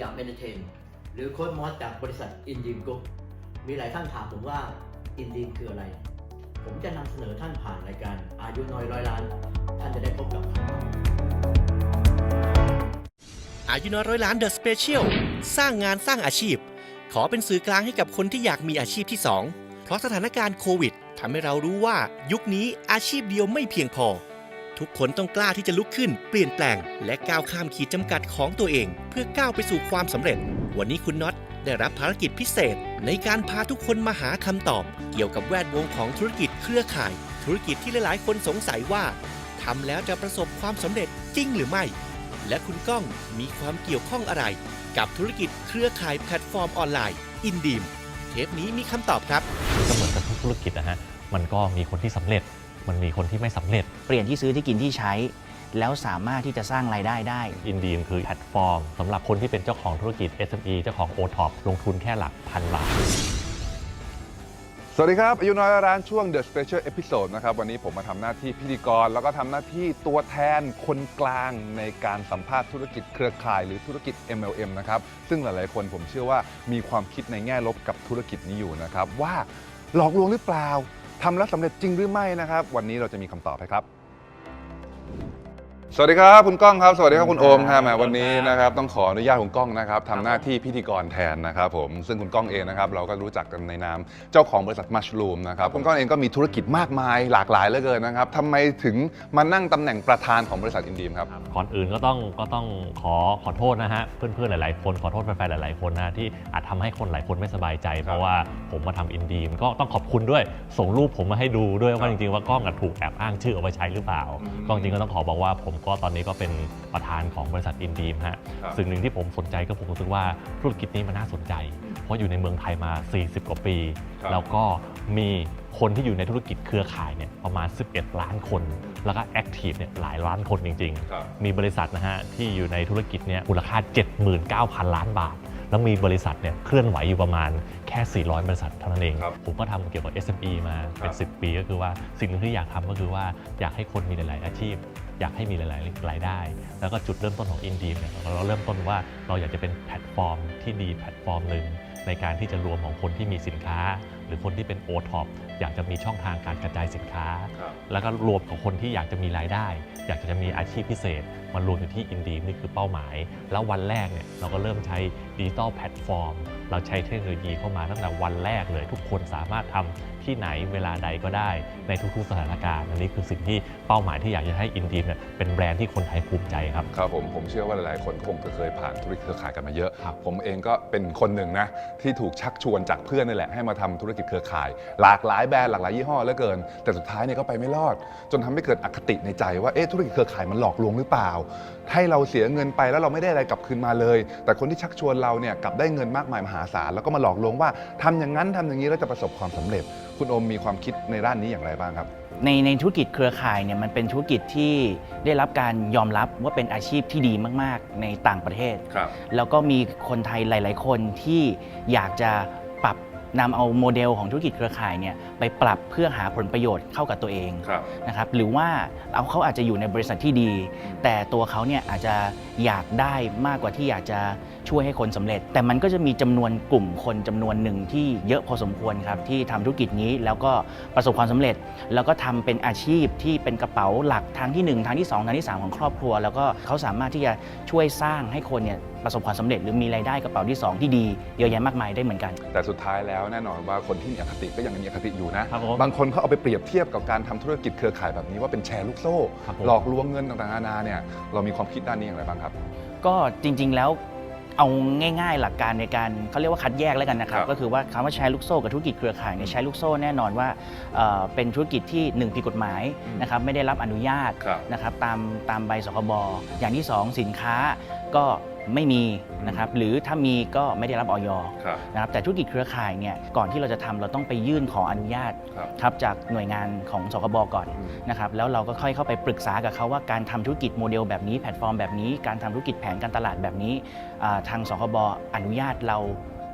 ยามเอนเตอร์เทนหรือโค้ดมอสจากบริษัทอินดีมกรุ๊ปมีหลายท่านถามผมว่าอินดีมคืออะไร ผมจะนำเสนอท่านผ่านรายการอายุน้อยร้อยล้าน ท่านจะได้พบกับคำตอบอายุน้อยร้อยล้านเดอะสเปเชียลสร้างงานสร้างอาชีพ ขอเป็นสื่อกลางให้กับคนที่อยากมีอาชีพที่ 2 เพราะสถานการณ์โควิดทำให้เรารู้ว่ายุคนี้อาชีพเดียวไม่เพียงพอ ทุกคนต้องกล้าที่จะลุกขึ้น เปลี่ยนแปลง และก้าวข้ามขีดจำกัดของตัวเอง เพื่อก้าวไปสู่ความสำเร็จ วันนี้คุณน็อตได้รับภารกิจพิเศษ ในการพาทุกคนมาหาคำตอบ เกี่ยวกับแวดวงของธุรกิจเครือข่าย ธุรกิจที่หลายๆ คนสงสัยว่าทำแล้วจะประสบความสำเร็จจริงหรือไม่ และคุณก้องมีความเกี่ยวข้องอะไร กับธุรกิจเครือข่ายแพลตฟอร์มออนไลน์อินดีมเทปนี้มีคำตอบครับก็เหมือนกับทุกธุรกิจนะฮะมันก็มีคนที่สำเร็จ มันมีคนที่ไม่สำเร็จ เปลี่ยนที่ซื้อที่กินที่ใช้ แล้วสามารถที่จะสร้างรายได้ได้ อินดีมคือแพลตฟอร์มสำหรับคนที่เป็นเจ้าของธุรกิจ SME เจ้าของ o t o p ลงทุนแค่หลักพันบาทสวัสดีครับอายุน้อยร้านช่วง The Special Episode นะครับ วันนี้ผมมาทำหน้าที่พิธีกร แล้วก็ทำหน้าที่ตัวแทนคนกลางในการสัมภาษณ์ธุรกิจเครือข่ายหรือธุรกิจ MLM นะครับ ซึ่งหลายๆ คนผมเชื่อว่ามีความคิดในแง่ลบกับธุรกิจนี้อยู่นะครับ ว่าหลอกลวงหรือเปล่า ทำแล้วสำเร็จจริงหรือไม่นะครับ วันนี้เราจะมีคำตอบให้ครับ สวัสดีครับคุณก้องครับ สวัสดีครับคุณโอมครับแหมวันนี้นะครับต้องขออนุญาตคุณก้องนะครับทำหน้าที่พิธีกรแทนนะครับผมซึ่งคุณก้องเองนะครับเราก็รู้จักกันในนามเจ้าของบริษัทมัชลูมนะครับคุณก้องเองก็มีธุรกิจมากมายหลากหลายเหลือเกินนะครับทำไมถึงมานั่งตำแหน่งประธานของบริษัทอินดีมครับ ก่อนอื่นก็ต้องก็ต้องขอขอโทษนะฮะเพื่อนๆหลายๆ คนขอโทษแฟนๆหลายๆคนนะที่อาจทำให้คนหลายคนไม่สบายใจ เพราะว่าผมมาทำอินดีมก็ต้องขอบคุณด้วยส่งรูปผมมาให้ดูด้วยว่าจริงๆว่ากล้องอะถูกแอบอ้างชื่อเอาไปใช้หรือเปล่าอืมก็จริงๆก็ต้องขอบอกว่าผมก็ตอนนี้ก็เป็นประธานของบริษัทอินดีมฮะครับ สิ่งหนึ่งที่ผมสนใจก็ผมรู้สึกว่าธุรกิจนี้มันน่าสนใจ เพราะอยู่ในเมืองไทยมา 40 กว่าปี ครับ แล้วก็มีคนที่อยู่ในธุรกิจเครือข่ายเนี่ยประมาณ 11 ล้านคน แล้วก็แอคทีฟเนี่ยหลายล้านคนจริงครับๆมีบริษัทนะฮะที่อยู่ในธุรกิจเนี่ยมูลค่า 79,000 ล้านบาท แล้วมีบริษัทเนี่ยเคลื่อนไหวอยู่ประมาณแค่ 400 บริษัทเท่านั้นเอง ครับผมก็ทำเกี่ยวกับ SME มาเป็น ครับ 10 ปี ก็คือว่าสิ่งหนึงที่อยากทำก็คือว่าอยากให้คนมีหลาย ๆ อาชีพ อยากให้มีหลาย ๆ รายได้ แล้วก็จุดเริ่มต้นของอินดีเนี่ยเราเริ่มต้นว่าเราอยากจะเป็นแพลตฟอร์มที่ดีแพลตฟอร์มหนึ่งในการที่จะรวมของคนที่มีสินค้า หรือคนที่เป็นโอท็อปอยากจะมีช่องทางการกระจายสินค้า ครับ แล้วก็รวมของคนที่อยากจะมีรายได้ อยากจะมีอาชีพพิเศษมารวมอยู่ที่อินดีนี่คือเป้าหมาย แล้ววันแรกเนี่ยเราก็เริ่มใช้ดิจิตอลแพลตฟอร์ม เราใช้เทคโนโลยีเข้ามาตั้งแต่วันแรกเลย ทุกคนสามารถทำ ที่ไหนเวลาใดก็ได้ในทุกๆสถานการณ์อันนี้คือสิ่งที่เป้าหมายที่อยากจะให้อินดีเนี่ยเป็นแบรนด์ที่คนไทยภูมิใจครับ ครับผมผมเชื่อว่าหลายๆคนก็คงจะเคยผ่านธุรกิจเครือข่ายกันมาเยอะครับผมเองก็เป็นคนหนึ่งนะที่ถูกชักชวนจากเพื่อนนี่แหละให้มาทำธุรกิจเครือข่าย หลากหลายแบรนด์หลากหลายยี่ห้อเหลือเกิน แต่สุดท้ายเนี่ยก็ไปไม่รอด จนทำให้เกิดอคติในใจว่าเอ๊ะธุรกิจเครือข่ายมันหลอกลวงหรือเปล่า ให้เราเสียเงินไปแล้วเราไม่ได้อะไรกลับคืนมาเลย แต่คนที่ชักชวนเราเนี่ยกลับได้เงินมากมายมหาศาลแล้วก็มาหลอกลวงว่าทำอย่างนั้นทำอย่างนี้แล้วจะประสบความสำเร็จคุณโอมมีความคิดในด้านนี้อย่างไรบ้างครับ ในในธุรกิจเครือข่ายเนี่ยมันเป็นธุรกิจที่ได้รับการยอมรับว่าเป็นอาชีพที่ดีมาก ๆ ในต่างประเทศ ครับ แล้วก็มีคนไทยหลาย ๆ คนที่อยากจะปรับ นำเอาโมเดลของธุรกิจเครือข่ายเนี่ยไปปรับเพื่อหาผลประโยชน์เข้ากับตัวเองครับ นะครับหรือว่าเอาเขาอาจจะอยู่ในบริษัทที่ดี แต่ตัวเขาเนี่ยอาจจะอยากได้มากกว่าที่อยากจะช่วยให้คนสำเร็จ แต่มันก็จะมีจำนวนกลุ่มคนจำนวนหนึ่งที่เยอะพอสมควรครับที่ทำธุรกิจนี้แล้วก็ประสบความสำเร็จ แล้วก็ทำเป็นอาชีพที่เป็นกระเป๋าหลักทางที่1ทางที่2ทางที่3ของครอบครัว แล้วก็เขาสามารถที่จะช่วยสร้างให้คนเนี่ย ประสบความสำเร็จ หรือมีรายได้กระเป๋าที่ 2 ที่ดีเยอะแยะมากมายได้เหมือนกัน แต่สุดท้ายแล้วแน่นอนว่าคนที่มีอคติก็ยังมีอคติอยู่นะครับผมบางคนเขาเอาไปเปรียบเทียบกับการทำธุรกิจเครือข่ายแบบนี้ว่าเป็นแชร์ลูกโซ่ครับผมหลอกลวงเงินต่างๆนานาเนี่ยเรามีความคิดด้านนี้อย่างไรบ้างครับ ก็จริง ๆแล้วเอาง่าย ๆ หลักการในการเขาเรียกว่าคัดแยกแล้วกันนะครับครับก็คือว่าคำว่าแชร์ลูกโซ่กับธุรกิจเครือข่ายเนี่ยแชร์ลูกโซ่แน่นอนว่าเอ่อเป็นธุรกิจที่หนึ่งผิดกฎหมายอืมนะครับไม่ได้รับอนุญาตครับนะครับตามตามใบสคบอย่างที่สองสินค้าก็ ไม่มีนะครับหรือถ้ามีก็ไม่ได้รับออยครับนะครับแต่ธุรกิจเครือข่ายเนี่ยก่อนที่เราจะทำเราต้องไปยื่นขออนุญาตครับครับจากหน่วยงานของสคบก่อนอืมนะครับแล้วเราก็ค่อยเข้าไปปรึกษากับเขาว่าการทำธุรกิจโมเดลแบบนี้แพลตฟอร์มแบบนี้การทำธุรกิจแผนการตลาดแบบนี้อ่าทางสคบอนุญาตเรา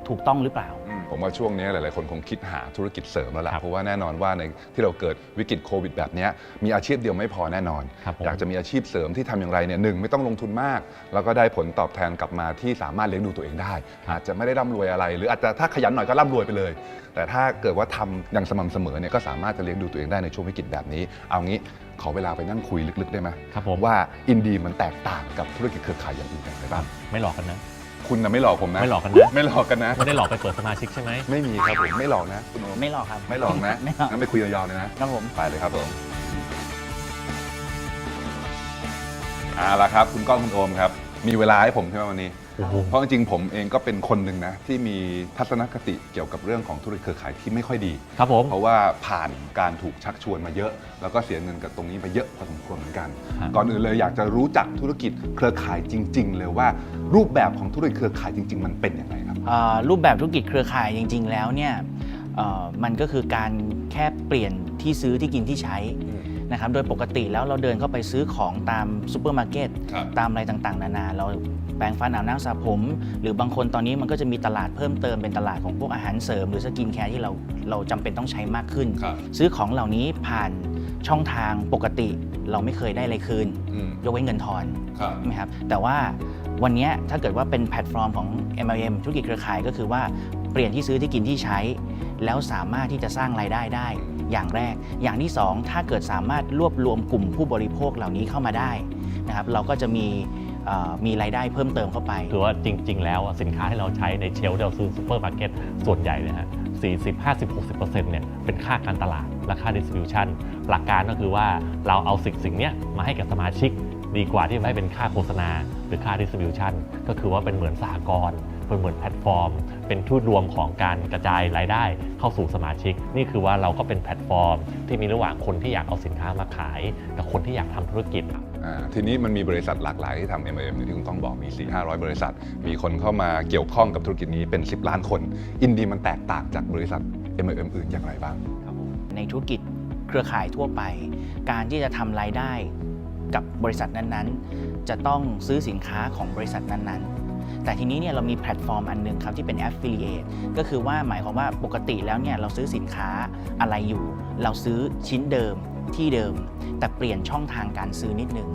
ถูกต้องหรือเปล่าอืม ผมว่าช่วงนี้หลาย ๆ คนคงคิดหาธุรกิจเสริมแล้วล่ะครับเพราะว่าแน่นอนว่าในที่เราเกิดวิกฤตโควิดแบบเนี้ยมีอาชีพเดียวไม่พอแน่นอนครับผมอยากจะมีอาชีพเสริมที่ทำอย่างไรเนี่ยหนึ่งไม่ต้องลงทุนมาก แล้วก็ได้ผลตอบแทนกลับมาที่สามารถเลี้ยงดูตัวเองได้ อาจจะไม่ได้ร่ำรวยอะไร หรืออาจจะถ้าขยันหน่อยก็ร่ำรวยไปเลย แต่ถ้าเกิดว่าทำอย่างสม่ำเสมอเนี่ยก็สามารถจะเลี้ยงดูตัวเองได้ในช่วงวิกฤตแบบนี้ เอางี้ขอเวลาไปนั่งคุยลึก ๆ ได้ไหมครับผมว่าอินดีมันแตกต่างกับธุรกิจเครือข่ายอย่างอื่นอย่างไรบ้างไม่หลอกกันนะ คุณนะไม่หลอกผมนะ ไม่หลอกกันนะ ไม่หลอกกันนะ ไม่ได้หลอกไปเปิดสมาชิกใช่ไหม ไม่มีครับผมไม่หลอกนะคุณโอมไม่หรอกครับไม่หลอกนะไม่หรอกงั้นไปคุยยาวๆเลยนะครับผม ไปเลยครับผมเอาละครับ คุณก้องคุณโอมครับ มีเวลาให้ผมใช่ไหมวันนี้โอ้โห เพราะจริงๆผมเองก็เป็นคนหนึ่งนะที่มีทัศนคติเกี่ยวกับเรื่องของธุรกิจเครือข่ายที่ไม่ค่อยดีครับผม เพราะว่าผ่านการถูกชักชวนมาเยอะ แล้วก็เสียเงินกับตรงนี้ไปเยอะพอสมควรเหมือนกันฮะก่อนอื่นเลยอยากจะรู้จักธุรกิจเครือข่ายจริง ๆ เลยว่า รูปแบบของธุรกิจเครือข่ายจริง ๆ มันเป็นยังไงครับ อ่ารูปแบบธุรกิจเครือข่ายจริง ๆ แล้วเนี่ยเอ่อมันก็คือการแค่เปลี่ยนที่ซื้อที่กินที่ใช้ นะครับโดยปกติแล้วเราเดินเข้าไปซื้อของตามซูเปอร์มาร์เก็ตครับตามอะไรต่างๆ นานา เราแปรงฟันอาบน้ำสระผม หรือบางคนตอนนี้มันก็จะมีตลาดเพิ่มเติมเป็นตลาดของพวกอาหารเสริม หรือสกินแคร์ที่เราเราจำเป็นต้องใช้มากขึ้น ครับ ซื้อของเหล่านี้ผ่านช่องทางปกติเราไม่เคยได้อะไรคืน อืมยกเว้นเงินทอน ครับ ใช่ไหมครับแต่ว่าวันเนี้ยถ้าเกิดว่าเป็นแพลตฟอร์มของ MLM ธุรกิจเครือข่ายก็คือว่าเปลี่ยนที่ซื้อที่กินที่ใช้ แล้วสามารถที่จะสร้างรายได้ได้ อ อย่างแรก อย่างที่ 2 ถ้าเกิดสามารถรวบรวมกลุ่มผู้บริโภคเหล่านี้เข้ามาได้นะครับเราก็จะมีมีรายได้เพิ่มเติมเข้าไปถือว่าจริง ๆ แล้วสินค้าที่เราใช้ในเชลฟ์เราซื้อซูเปอร์มาร์เก็ตส่วนใหญ่เนะฮะ40 50 60เเนี่ยเป็นค่าการตลาดและค่าดิสติบิวชันหลักการก็คือว่าเราเอาสิ่งสิ่งเนี้ยมาให้กับสมาชิก ดีกว่าที่จะให้เป็นค่าโฆษณา หรือค่า distribution ก็คือว่าเป็นเหมือนสหกรณ์เป็นเหมือนแพลตฟอร์ม เป็นทูตรวมของการกระจายรายได้เข้าสู่สมาชิก นี่คือว่าเราก็เป็นแพลตฟอร์ม ที่มีระหว่างคนที่อยากเอาสินค้ามาขาย กับคนที่อยากทำธุรกิจอ่าทีนี้มันมีบริษัทหลากหลายที่ทำ M&M อย่างที่คุณต้องบอกมี 4 500 บริษัท มีคนเข้ามาเกี่ยวข้องกับธุรกิจนี้เป็น 10 ล้านคน อินดีมันแตกต่างจากบริษัท M&M อื่นอย่างไรบ้าง ในธุรกิจเครือข่ายทั่วไป การที่จะทำรายได้ กับบริษัทนั้นๆ จะต้องซื้อสินค้าของบริษัทนั้นๆ แต่ทีนี้เนี่ยเรามีแพลตฟอร์มอันหนึงครับที่เป็น Affiliate ก็คือว่าหมายความว่าปกติแล้วเนี่ยเราซื้อสินค้าอะไรอยู่ เราซื้อชิ้นเดิมที่เดิม แต่เปลี่ยนช่องทางการซื้อนิดนึง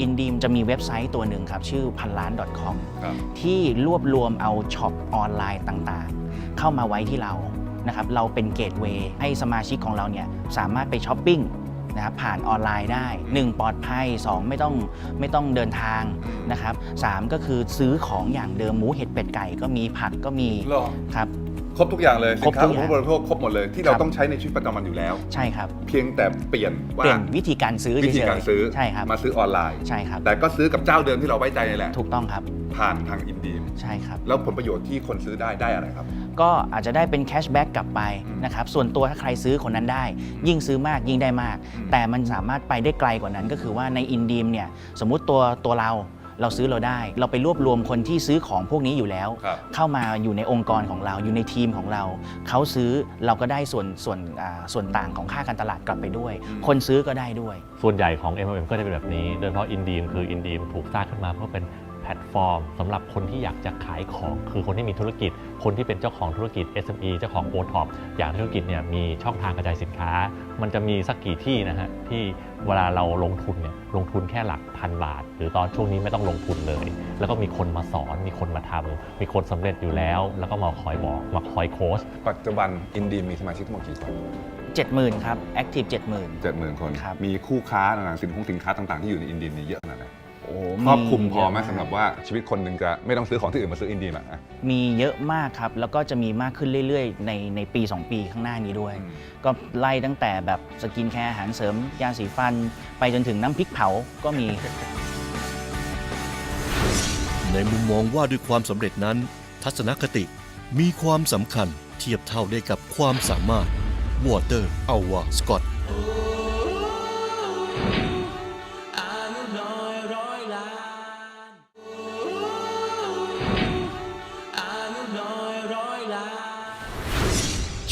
อินดีมจะมีเว็บไซต์ตัวหนึ่งครับ ชื่อพันล้าน .com ครับที่รวบรวมเอาช็อปออนไลน์ต่างๆ เข้ามาไว้ที่เรานะครับเราเป็นเกตเวย์ให้สมาชิกของเราเนี่ยสามารถไปช้อปปิ้ง นะครับผ่านออนไลน์ได้ 1 ปลอดภัย 2 ไม่ต้องไม่ต้องเดินทางนะครับสามก็คือซื้อของอย่างเดิมหมูเห็ดเป็ดไก่ก็มีผักก็มีหรอครับ ครบทุกอย่างเลยคสิรบนค้าทุขกองอย่างผู้บริโภคครบหมดเลยที่เราครับต้องใช้ในชีวิตประจำวันอยู่แล้ว ใช่ครับ เพียงแต่เปลี่ยนว่าเปลี่ยนวิธีการซื้อวิธีการเฉยๆซื้อใช่ครับมาซื้อออนไลน์ใช่ครับแต่ก็ซื้อกับเจ้าเดิมที่เราไว้ใจนี่แหละถูกต้องครับ ผ่านทางอินดีมใช่ครับ แล้วผลประโยชน์ที่คนซื้อได้ได้อะไรครับ ก็อาจจะได้เป็นแคชแบ็กกลับไปอืมนะครับส่วนตัวถ้าใครซื้อคนนั้นได้ ยิ่งซื้อมากยิ่งได้มากอืมแต่มันสามารถไปได้ไกลกว่านั้นก็คือว่าในอินดีมเนี่ยสมมุติตัวตัวเรา เราซื้อเราได้ เราไปรวบรวมคนที่ซื้อของพวกนี้อยู่แล้ว ครับเข้ามาอยู่ในองค์กรของเราอยู่ในทีมของเรา เขาซื้อเราก็ได้ส่วนส่วนอ่าส่วนต่างของค่าการตลาดกลับไปด้วย อืม คนซื้อก็ได้ด้วย ส่วนใหญ่ของ MLM ก็จะเป็นแบบนี้ โดยเฉพาะ Indeem คือ Indeem ถูกสร้างขึ้นมาเพื่อเป็น แพลตฟอร์มสำหรับคนที่อยากจะขายของ คือคนที่มีธุรกิจ คนที่เป็นเจ้าของธุรกิจ SME เจ้าของ o t o p อยากให้ธุรกิจเนี่ยมีช่องทางกระจายสินค้า มันจะมีสักกี่ที่นะฮะที่เวลาเราลงทุนเนี่ยลงทุนแค่หลักพันบาท หรือตอนช่วงนี้ไม่ต้องลงทุนเลย แล้วก็มีคนมาสอนมีคนมาทำมีคนสำเร็จอยู่แล้ว แล้วก็มาคอยบอกมาคอยโค้ชปัจจุบันอินดีมมีสมาชิกทั้งหมดกี่คน70,000ครับ Active 70,000เจ็ดหมื่นคน ครับ มีคู่ค้าต่างๆสินค้าสินค้าต่างๆ ที่อยู่ในอินดีมนี่เยอะขนาดไหนโอ้ ครอบคลุมพอไหมเยะากสำหรับว่าชีวิตคนหนึ่งจะไม่ต้องซื้อของที่อื่นมาซื้ออินดีมอะอะ มีเยอะมากครับ แล้วก็จะมีมากขึ้นเรื่อยๆ ในในปี 2 ปีข้างหน้านี้ด้วย อืม ก็ไล่ตั้งแต่แบบสกินแคร์อาหารเสริม ยาสีฟัน ไปจนถึงน้ำพริกเผาก็มี ในมุมมองว่าด้วยความสำเร็จนั้น ทัศนคติมีความสำคัญเทียบเท่าได้กับความสามารถวอเตอ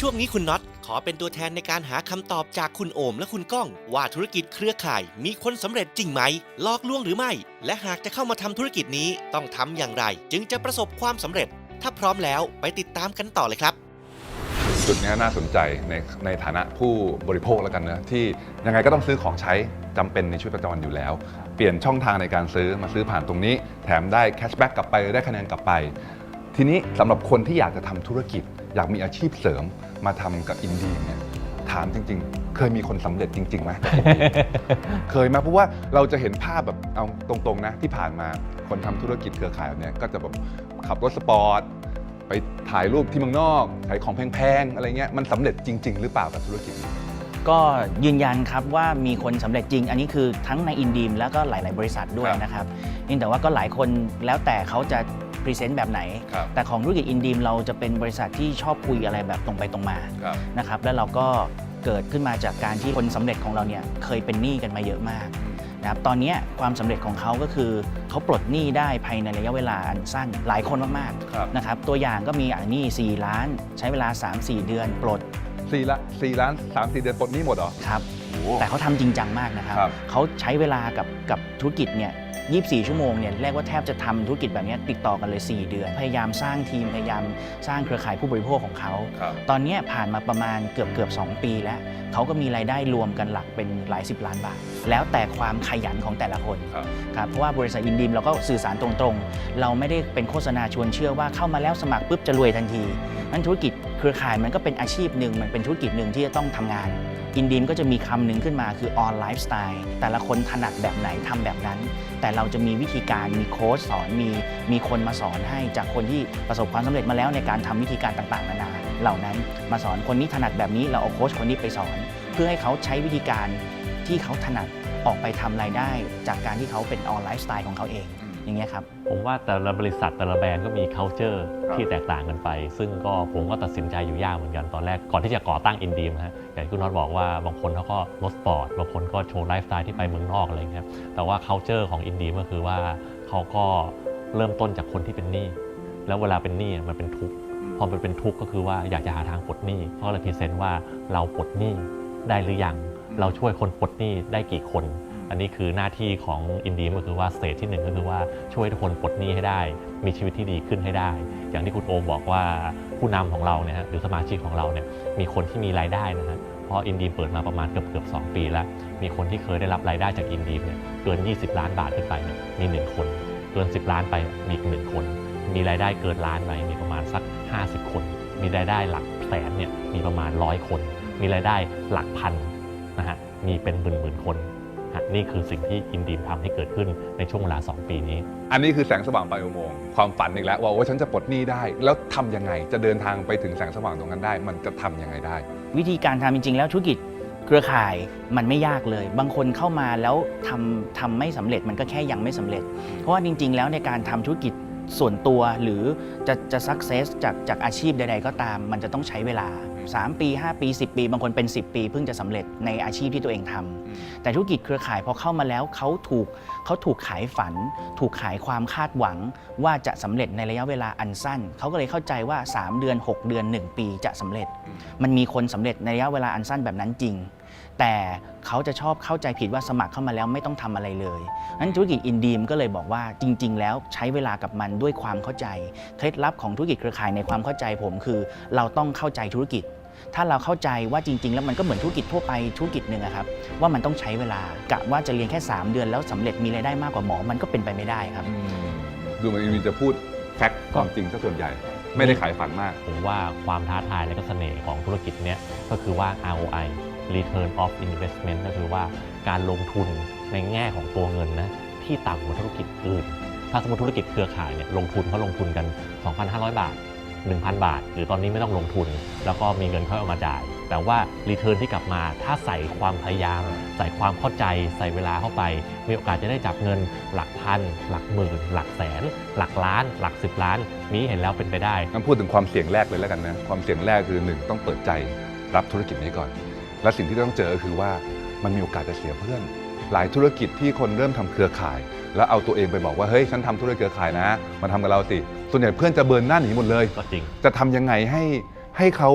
ช่วงนี้คุณน็อตขอเป็นตัวแทนในการหาคำตอบจากคุณโอมและคุณก้อง ว่าธุรกิจเครือข่าย มีคนสำเร็จจริงไหมหลอกลวงหรือไม่ และหากจะเข้ามาทำธุรกิจนี้ต้องทำอย่างไร จึงจะประสบความสำเร็จ ถ้าพร้อมแล้วไปติดตามกันต่อเลยครับจุดนี้น่าสนใจในในฐานะผู้บริโภคแล้วกันนะที่ยังไงก็ต้องซื้อของใช้จำเป็นในชีวิตประจำวันอยู่แล้ว เปลี่ยนช่องทางในการซื้อมาซื้อผ่านตรงนี้ แถมได้แคชแบ็กกลับไปได้คะแนนกลับไป ทีนี้สำหรับคนที่อยากจะทำธุรกิจ อยากมีอาชีพเสริม มาทำกับอินดีเนี่ยถามจริง ๆ เคยมีคนสำเร็จจริงๆไหม เคยไหมเพราะว่าเราจะเห็นภาพแบบเอาตรงๆนะที่ผ่านมาคนทำธุรกิจเครือข่ายแบบเนี้ยก็จะแบบขับรถสปอร์ต ไปถ่ายรูปที่เมืองนอกขายของแพงๆอะไรเงี้ยมันสำเร็จจริง ๆ หรือเปล่ากับธุรกิจนี้ ก็ยืนยันครับว่ามีคนสำเร็จจริง อันนี้คือทั้งในอินดีมแล้วก็หลาย ๆ บริษัทด้วยครับ นะครับเพียงแต่ว่าก็หลายคนแล้วแต่เขาจะ พรีเซนต์แบบไหน ครับแต่ของธุรกิจอินดีมเราจะเป็นบริษัทที่ชอบคุยอะไรแบบตรงไปตรงมาครับ นะครับแล้วเราก็เกิดขึ้นมาจากการที่คนสำเร็จของเราเนี่ยเคยเป็นหนี้กันมาเยอะมากนะครับตอนเนี้ยความสำเร็จของเขาก็คือเขาปลดหนี้ได้ภายในระยะเวลาอันสั้นหลายคนมากครับ ๆนะครับตัวอย่างก็มีอ่าหนี้4ล้าน ใช้เวลา 3-4 เดือนปลดสี่ละสี่ล้านสามสี่เดือนปลดหนี้หมดเหรอ ครับโอ้โห แต่เขาทำจริงจังมากนะครับครับ เขาใช้เวลากับกับธุรกิจเนี่ย24 ชั่วโมงเนี่ยเรียกว่าแทบจะทำธุรกิจแบบเนี้ยติดต่อกันเลย 4 เดือน พยายามสร้างทีม พยายามสร้างเครือข่ายผู้บริโภคของเขาครับตอนเนี้ยผ่านมาประมาณเกือบเกือบ2 ปีแล้ว เขาก็มีรายได้รวมกันหลักเป็นหลายสิบล้านบาท แล้วแต่ความขยันของแต่ละคนครับครับเพราะว่าบริษัทอินดิมเราก็สื่อสารตรงๆ เราไม่ได้เป็นโฆษณาชวนเชื่อว่าเข้ามาแล้วสมัครปุ๊บจะรวยทันทีนั้นธุรกิจเครือข่ายมันก็เป็นอาชีพหนึ่งมันเป็นธุรกิจหนึ่งที่จะต้องทำงาน อินดีมก็จะมีคำหนึ่งขึ้นมาคือออนไลฟ์สไตล์แต่ละคนถนัดแบบไหนทำแบบนั้น แต่เราจะมีวิธีการมีโค้ชสอนมีมีคนมาสอนให้จากคนที่ประสบความสำเร็จมาแล้วในการทำวิธีการต่างๆนานาเหล่านั้นมาสอนคนนี้ถนัดแบบนี้เราเอาโค้ชคนนี้ไปสอน เพื่อให้เขาใช้วิธีการที่เขาถนัดออกไปทำรายได้ จากการที่เขาเป็นออนไลฟ์สไตล์ของเขาเอง อย่างเงี้ยครับ ผมว่าแต่ละบริษัทแต่ละแบรนด์ก็มี culture ครับที่แตกต่างกันไป ซึ่งก็ผมก็ตัดสินใจอยู่ยากเหมือนกันตอนแรกก่อนที่จะก่อตั้งอินดีมฮะอย่างที่คุณน็อตบอกว่าบางคนเขาก็รถสปอร์ตบางคนก็โชว์ไลฟ์สไตล์ที่ไปเมืองนอกอะไรเงี้ยแต่ว่า culture ของอินดีมก็คือว่าเขาก็เริ่มต้นจากคนที่เป็นหนี้แล้วเวลาเป็นหนี้มันเป็นทุกข์พอมันเป็นทุกข์ก็คือว่าอยากจะหาทางปลดหนี้เขาเลยพรีเซนต์ว่าเราปลดหนี้ได้หรือยังเราช่วยคนปลดหนี้ได้กี่คน อันนี้คือหน้าที่ของอินดีมก็คือว่าสเตจที่หนึ่งก็คือว่าช่วยทุกคนปลดหนี้ให้ได้ มีชีวิตที่ดีขึ้นให้ได้ อย่างที่คุณโอมบอกว่าผู้นำของเราเนี่ยหรือสมาชิกของเราเนี่ยมีคนที่มีรายได้นะฮะเพราะอินดีมเปิดมาประมาณเกือบเกือบสปีแล้ว มีคนที่เคยได้รับรายได้จากอินดีมเนี่ยเกิน 20 ล้านบาทขึ้นไปเนี่ยมีหนึ่งคนเกิน 10 ล้านไปมีอีกหนึ่งคน มีรายได้เกินล้านไปมีประมาณสัก 50 คน มีรายได้หลักแสนเนี่ยมีประมาณร้อยคน มีรายได้หลักพันนะฮะมีเป็นหมื่นหมื่นๆคน นี่คือสิ่งที่อินดีมทำให้เกิดขึ้นในช่วงเวลา 2 ปีนี้ อันนี้คือแสงสว่างปลายอุโมงค์ความฝันอีกแล้วว่าโอ้ฉันจะปลดหนี้ได้ แล้วทำยังไงจะเดินทางไปถึงแสงสว่างตรงนั้นได้ มันจะทำยังไงได้ วิธีการทำจริง ๆ แล้วธุรกิจเครือข่ายมันไม่ยากเลย บางคนเข้ามาแล้วทำทำไม่สำเร็จมันก็แค่ยังไม่สำเร็จ เพราะว่าจริง ๆ แล้วในการทำธุรกิจส่วนตัวหรือจะจะสักเซสจากจากอาชีพใด ๆ ก็ตาม มันจะต้องใช้เวลา 3 ปี 5 ปี 10 ปี บางคนเป็น 10 ปีเพิ่งจะสำเร็จในอาชีพที่ตัวเองทำแต่ธุรกิจเครือข่ายพอเข้ามาแล้วเขาถูกเขาถูกขายฝัน ถูกขายความคาดหวัง ว่าจะสำเร็จในระยะเวลาอันสั้น เขาก็เลยเข้าใจว่า 3 เดือน 6 เดือน 1 ปีจะสำเร็จ มันมีคนสำเร็จในระยะเวลาอันสั้นแบบนั้นจริง แต่เขาจะชอบเข้าใจผิดว่าสมัครเข้ามาแล้วไม่ต้องทำอะไรเลยนั้นธุรกิจอินดีมก็เลยบอกว่าจริง ๆ แล้วใช้เวลากับมันด้วยความเข้าใจ เคล็ดลับของธุรกิจเครือข่ายในความเข้าใจผมคือ เราต้องเข้าใจธุรกิจถ้าเราเข้าใจว่าจริง ๆ แล้วมันก็เหมือนธุรกิจทั่วไปธุรกิจหนึ่งอะครับว่ามันต้องใช้เวลากะว่าจะเรียนแค่ 3 เดือนแล้วสำเร็จมีรายได้มากกว่าหมอมันก็เป็นไปไม่ได้ครับดูเหมือนอินดีจะพูดแฟกต์ความจริงซะส่วนใหญ่ ไม่ได้ขายฝันมาก ผมว่าความท้าทายและก็เสน่ห์ของธุรกิจเนี้ยก็คือว่า ROI Return of Investment ก็คือว่าการลงทุนในแง่ของตัวเงินนะที่ต่ำกว่าธุรกิจอื่น ถ้าสมมติธุรกิจเครือข่ายเนี่ยลงทุนเขาลงทุนกัน 2,500 บาท 1,000 บาท หรือตอนนี้ไม่ต้องลงทุน แล้วก็มีเงินค่อยเอามาจ่าย แต่ว่า Return ที่กลับมาถ้าใส่ความพยายาม ใส่ความเข้าใจ ใส่เวลาเข้าไป มีโอกาสจะได้จับเงินหลักพัน หลักหมื่น หลักแสน หลักล้าน หลักสิบล้านมีเห็นแล้วเป็นไปได้งั้นพูดถึงความเสี่ยงแรกเลยแล้วกันนะ ความเสี่ยงแรกคือหนึ่งต้องเปิดใจรับธุรกิจนี้ก่อน และสิ่งที่ต้องเจอก็คือว่ามันมีโอกาสจะเสียเพื่อน หลายธุรกิจที่คนเริ่มทำเครือข่าย แล้วเอาตัวเองไปบอกว่าเฮ้ยฉันทำธุรกิจเครือข่ายนะมาทำกับเราสิส่วนใหญ่เพื่อนจะเบิร์นหน้าหนีหมดเลยก็จริงจะทำยังไงให้ให้เขา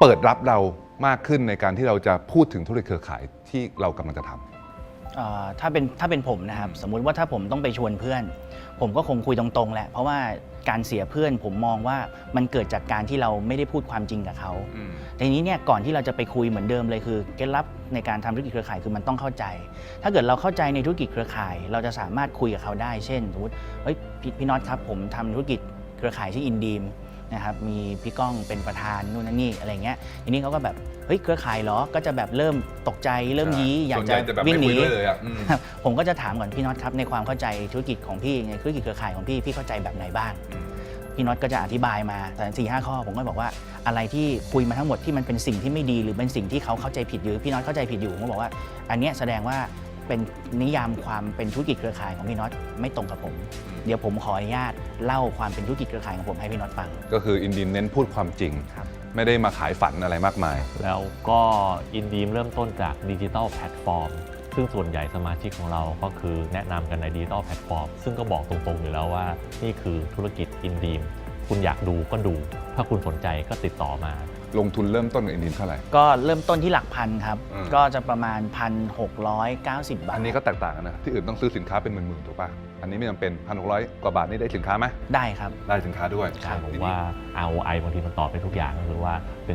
เปิดรับเรามากขึ้นในการที่เราจะพูดถึงธุรกิจเครือข่ายที่เรากำลังจะทำเอ่อถ้าเป็นถ้าเป็นผมนะครับสมมุติว่าถ้าผมต้องไปชวนเพื่อน ผมก็คงคุยตรงๆแหละเพราะว่า การเสียเพื่อนผมมองว่ามันเกิดจากการที่เราไม่ได้พูดความจริงกับเขาอืมทีนี้เนี่ยก่อนที่เราจะไปคุยเหมือนเดิมเลยคือเคล็ดลับในการทำธุรกิจเครือข่ายคือมันต้องเข้าใจ ถ้าเกิดเราเข้าใจในธุรกิจเครือข่าย เราจะสามารถคุยกับเขาได้ เช่นสมมติเฮ้ยพี่พี่น็อตครับผมทำธุรกิจเครือข่ายชื่ออินดีม นะครับมีพี่ก้องเป็นประธานนู่นนั่นนี่อะไรเงี้ยทีนี้เขาก็แบบเฮ้ยเครือข่ายเหรอก็จะแบบเริ่มตกใจเริ่มยี้อยากส่วนจะใหญ่จะแบบวิ่งไม่หคุนียด้วยเลยอะอืมครับผมก็จะถามก่อนพี่น็อตครับในความเข้าใจธุรกิจของพี่ในธุรกิจเครือข่ายของพี่พี่เข้าใจแบบไหนบ้างพี่น็อตก็จะอธิบายมาแต่สี่ห้าข้อ ผมก็บอกว่าอะไรที่คุยมาทั้งหมดที่มันเป็นสิ่งที่ไม่ดีหรือเป็นสิ่งที่เขาเข้าใจผิดหรือพี่น็อตเข้าใจผิดอยู่ผมก็บอกว่า อันเนี้ยแสดงว่า เป็นนิยามความเป็นธุรกิจเครือข่ายของพี่น็อตไม่ตรงกับผม เดี๋ยวผมขออนุญาตเล่าความเป็นธุรกิจเครือข่ายของผมให้พี่น็อตฟัง ก็คืออินดีนเน้นพูดความจริง ครับ ไม่ได้มาขายฝันอะไรมากมาย แล้วก็อินดีมเริ่มต้นจากดิจิ t a ลแพลตฟอร์มซึ่งส่วนใหญ่สมาชิกของเราก็คือแนะนำกันในดิจิ t a ลแพลตฟอร์มซึ่งก็บอกตรงๆอยู่แล้วว่า นี่คือธุรกิจอินดีมคุณอยากดูก็ดู ถ้าคุณสนใจก็ติดต่อมา ลงทุนเริ่มต้นกับอินดีนเท่าไหร่ ก็เริ่มต้นที่หลักพันครับ อืม ก็จะประมาณ 1,690 บาทอันนี้ก็แตกต่างกันนะ ที่อื่นต้องซื้อสินค้าเป็นหมื่นๆถูกป่ะ อันนี้ไม่จำเป็นพันหกร้อยกว่าบาทนี่ได้สินค้าไหมได้ครับ ได้สินค้าด้วยใช่ผมว่า ROI บางทีมันตอบไปทุกอย่างหรือว่า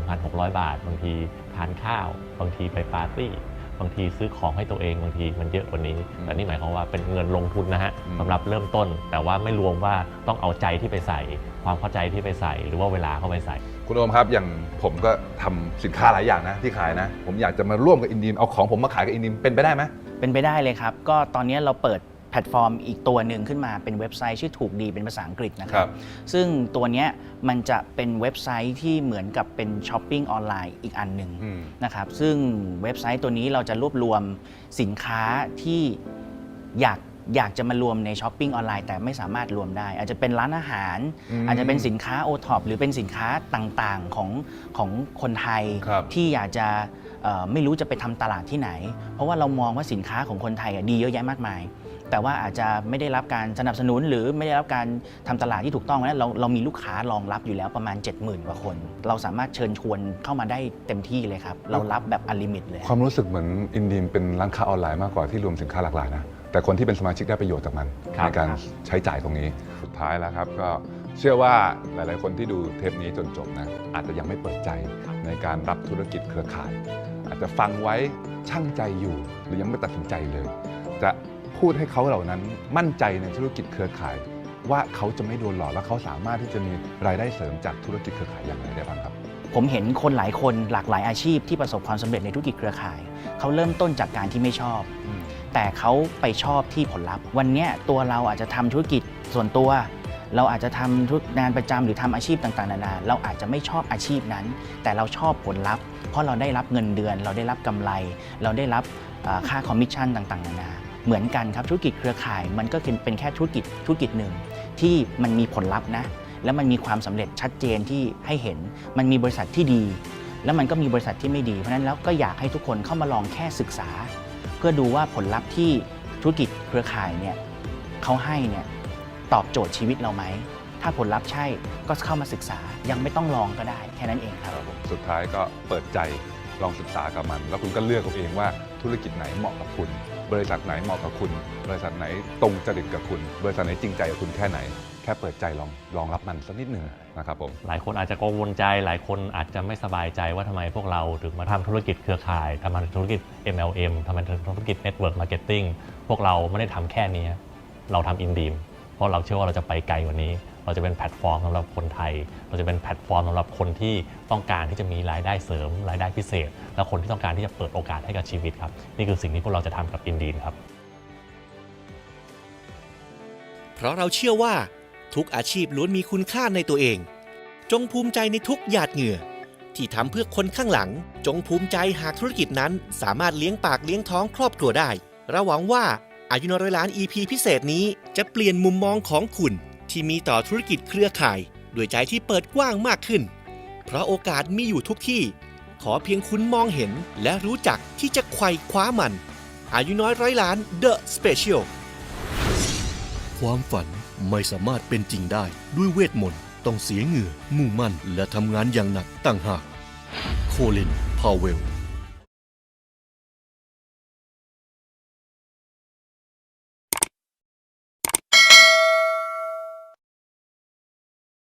1,600 บาท บางทีทานข้าว บางทีไปปาร์ตี้ บางทีซื้อของให้ตัวเองบางทีมันเยอะกว่านี้ แต่นี่หมายความว่าเป็นเงินลงทุนนะฮะอืมสำหรับเริ่มต้น แต่ว่าไม่รวมว่าต้องเอาใจที่ไปใส่ ความเข้าใจที่ไปใส่ หรือว่าเวลาเข้าไปใส่ คุณโอมครับอย่างผมก็ทำสินค้าหลายอย่างนะที่ขายนะ ผมอยากจะมาร่วมกับอินดีมเอาของผมมาขายกับอินดีมเป็นไปได้ไหมเป็นไปได้เลยครับ ก็ตอนนี้เราเปิดแพลตฟอร์มอีกตัวหนึ่งขึ้นมาเป็นเว็บไซต์ชื่อถูกดีเป็นภาษาอังกฤษนะคครัรับบซึ่งตัวเนี้ยมันจะเป็นเว็บไซต์ที่เหมือนกับเป็นช้อปปิ้งออนไลน์อีกอันหนึ่งอืม นะครับซึ่งเว็บไซต์ตัวนี้เราจะรวบรวมสินค้าที่อยาก อยากจะมารวมในช้อปปิ้งออนไลน์แต่ไม่สามารถรวมได้ อาจจะเป็นร้านอาหารอืมอาจจะเป็นสินค้าโอท็อปหรือเป็นสินค้าต่างๆของของคนไทยครับที่อยากจะเอ่อไม่รู้จะไปทำตลาดที่ไหน เพราะว่าเรามองว่าสินค้าของคนไทยอะดีเยอะแยะมากมาย แต่ว่าอาจจะไม่ได้รับการสนับสนุนหรือไม่ได้รับการทำตลาดที่ถูกต้องแล้วเราเรามีลูกค้ารองรับอยู่แล้วประมาณ 70,000กว่าคน เราสามารถเชิญชวนเข้ามาได้เต็มที่เลยครับ เรารับแบบอลิมิตเลย ความรู้สึกเหมือนอินดีมเป็นร้านค้าออนไลน์มากกว่าที่รวมสินค้าหลากหลายนะ แต่คนที่เป็นสมาชิกได้ประโยชน์จากมันครับในการใช้จ่ายตรงนี้สุดท้ายแล้วครับก็เชื่อว่าหลาย ๆ คนที่ดูเทปนี้จนจบนะอาจจะยังไม่เปิดใจในการรับธุรกิจเครือข่าย อาจจะฟังไว้ช่างใจอยู่ หรือยังไม่ตัดสินใจเลย จะพูดให้เขาเหล่านั้นมั่นใจในธุรกิจเครือข่าย ว่าเขาจะไม่โดนหลอกและเขาสามารถที่จะมีรายได้เสริมจากธุรกิจเครือข่ายอย่างไรได้บ้างครับ ผมเห็นคนหลายคนหลากหลายอาชีพที่ประสบความสำเร็จในธุรกิจเครือข่าย เขาเริ่มต้นจากการที่ไม่ชอบ แต่เขาไปชอบที่ผลลัพธ์ วันนี้ตัวเราอาจจะทำธุรกิจส่วนตัว เราอาจจะทำธุรงานประจำหรือทำอาชีพต่างๆนานาเราอาจจะไม่ชอบอาชีพนั้น แต่เราชอบผลลัพธ์ เพราะเราได้รับเงินเดือน เราได้รับกำไร เราได้รับค่าคอมมิชชั่นต่างๆนานาเหมือนกันครับธุรกิจเครือข่ายมันก็เป็นแค่ธุรกิจธุรกิจหนึ่ง ที่มันมีผลลัพธ์นะแล้วมันมีความสำเร็จชัดเจนที่ให้เห็น มันมีบริษัทที่ดี แล้วมันก็มีบริษัทที่ไม่ดี เพราะนั้นแล้วก็อยากให้ทุกคนเข้ามาลองแค่ศึกษา เพื่อดูว่าผลลัพธ์ที่ธุรกิจเครือข่ายเนี่ยเขาให้เนี่ยตอบโจทย์ชีวิตเราไหม ถ้าผลลัพธ์ใช่ก็เข้ามาศึกษายังไม่ต้องลองก็ได้แค่นั้นเองครับสุดท้ายก็เปิดใจลองศึกษากับมัน แล้วคุณก็เลือกเอาเองว่าธุรกิจไหนเหมาะกับคุณ บริษัทไหนเหมาะกับคุณ บริษัทไหนตรงจริตกับคุณ บริษัทไหนจริงใจกับคุณแค่ไหน แค่เปิดใจลองลองรับมันสักนิดหนึ่งนะครับผมหลายคนอาจจะกังวลใจ หลายคนอาจจะไม่สบายใจว่าทำไมพวกเราถึงมาทำธุรกิจเครือข่ายทำธุรกิจ MLM ทำธุรกิจ Network Marketing พวกเราไม่ได้ทำแค่นี้ เราทำอินดีมเพราะเราเชื่อว่าเราจะไปไกลกว่านี้ เราจะเป็นแพลตฟอร์มสำหรับคนไทย เราจะเป็นแพลตฟอร์มสำหรับคนที่ต้องการที่จะมีรายได้เสริม รายได้พิเศษ และคนที่ต้องการที่จะเปิดโอกาสให้กับชีวิตครับ นี่คือสิ่งที่พวกเราจะทำกับอินดีมครับ เพราะเราเชื่อว่าทุกอาชีพล้วนมีคุณค่าในตัวเอง จงภูมิใจในทุกหยาดเหงื่อ ที่ทำเพื่อคนข้างหลัง จงภูมิใจหากธุรกิจนั้น สามารถเลี้ยงปากเลี้ยงท้องครอบครัวได้เราหวังว่าอายุนร้อยล้าน EP พิเศษนี้จะเปลี่ยนมุมมองของคุณ ที่มีต่อธุรกิจเครือข่ายด้วยใจที่เปิดกว้างมากขึ้น เพราะโอกาสมีอยู่ทุกที่ ขอเพียงคุณมองเห็นและรู้จักที่จะไขว่คว้ามัน อายุน้อยร้อยล้าน The Special ความฝันไม่สามารถเป็นจริงได้ด้วยเวทมนต์ต้องเสียเหงื่อ มุ่งมั่นและทำงานอย่างหนักต่างหาก โคลิน พาวเวล